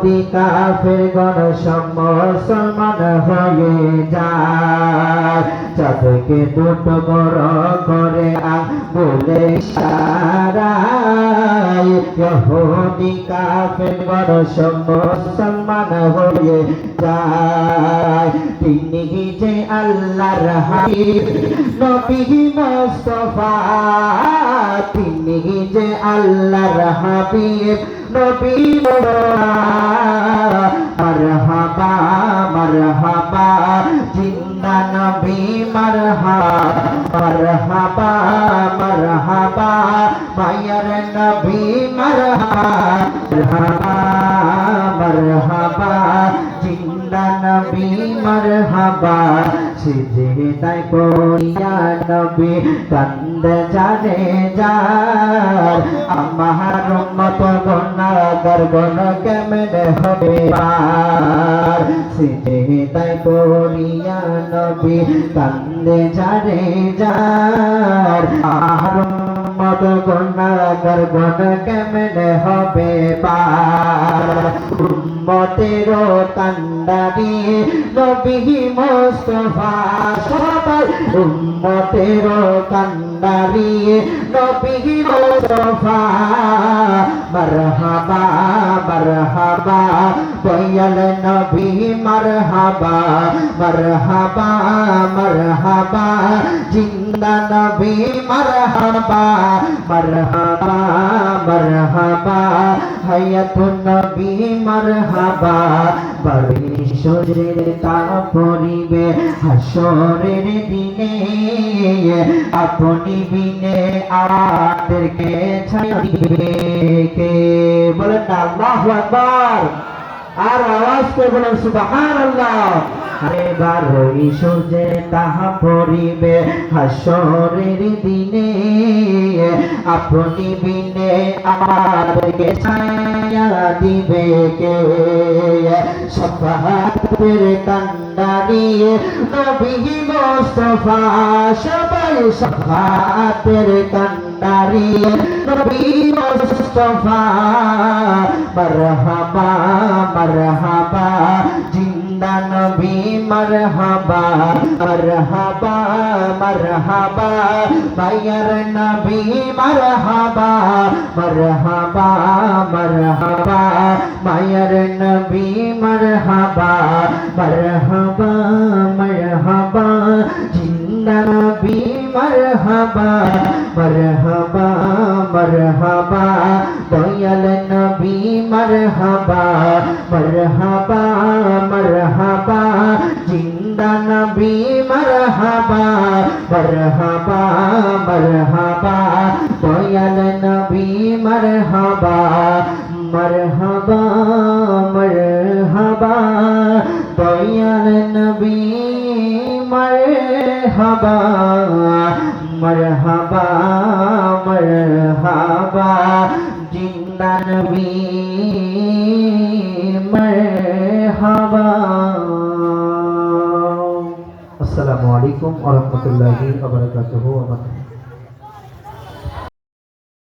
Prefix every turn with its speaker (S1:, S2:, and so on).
S1: ইহুদি কাফের গণ মুসলমান হয়ে যায়, চাঁদকে দুটো বড় করে বলে সারায় কাফের গণ মুসলমান হয়ে যায়। তিনি যে আল্লাহর হাবিব নবী মুস্তাফা, তিনি যে আল্লাহর হাবিব, নবী মারহাবা মারহাবা জিন্দা নবী মারহাবা মারহাবা মারহাবা, মায়ের নবী মারহাবা মারহাবা জিন্দা নবী মারহাবা তাই করিয়া নবী কান্দ জানে যার। আমার মত গনাগার গণ কেমনে হবে পার? সিজে তাই করিয়া নবী কান্দে জানে যার। আর মত গনাগার গণ কেমনে হবে পার উম্মতের কান্দারি নবী মুস্তফা সবাই উম্মতের কান্দারি নবী মুস্তফা মারহাবা মারহাবা দয়াল নবী মারহাবা মারহাবা মারহাবা, জিন্দা নবী মারহাবা মারহাবা মারহাবা হায়াতুন নবী মারহাবা বাড়ি শরীর তা পরিবে হাসরের দিনে আপনি বিনে আমাদেরকে ছাড়িবে কে? আল্লাহু আকবার। আর আওয়াজ করে বলেন সুবহানাল্লাহ। আরে বারোই সূর্যে তাহা পড়িবে হাসরের দিনে। আপনি বিনে আমাদেরকে ছায়া দিবে কে? সফাতের কান্ডারি নবী মুস্তফা, সবাই সফাতের কান্ডারি নবী মুস্তফা, মারহাবা মারহাবা, জিন্দা নবী, মারহাবা মারহাবা মারহাবা, মায়ার নবী, মারহাবা মারহাবা মারহাবা, মায়ার নবী, মারহাবা মারহাবা মারহাবা মারহাবা। দয়াল নবী মারহাবা মারহাবা মারহাবা। জিন্দা নবী মারহাবা মারহাবা মারহাবা। দয়াল নবী মারহাবা মারহাবা মারহাবা। দয়াল মারহাবা মরহাবা মরহাবা জিন্দা নবী মরহাবা। আসসালামু আলাইকুম ওয়া রাহমাতুল্লাহি ওয়া বারাকাতুহু।